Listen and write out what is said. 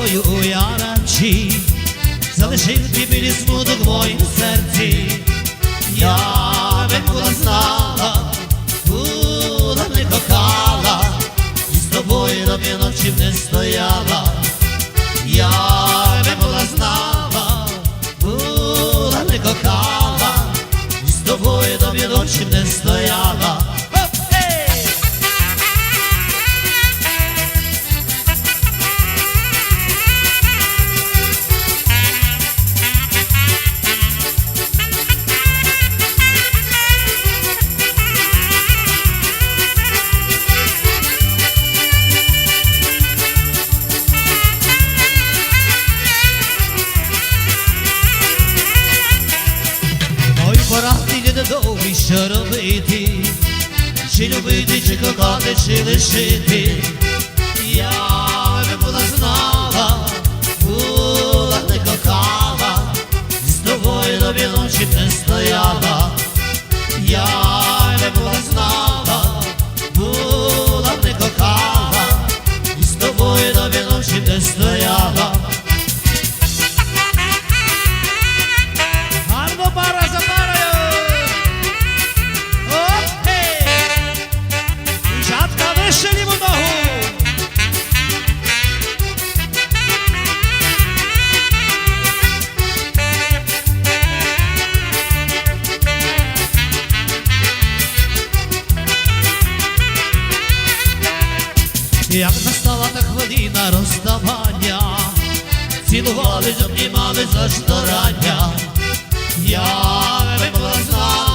tvoju jarači Zadešim ti bili smud u tvojim srci Ja neko da znala Kuda neko kala Iz toboj da mi je noćim ne stojala Ja neko da znala Kuda neko kala Iz toboj da mi je noćim ne stojala ой, що робити, чи любити, чи кохати, чи лишити. Я як настала та хвилина розставання, цілувались, обнімались за ждорання, я вимовила знання.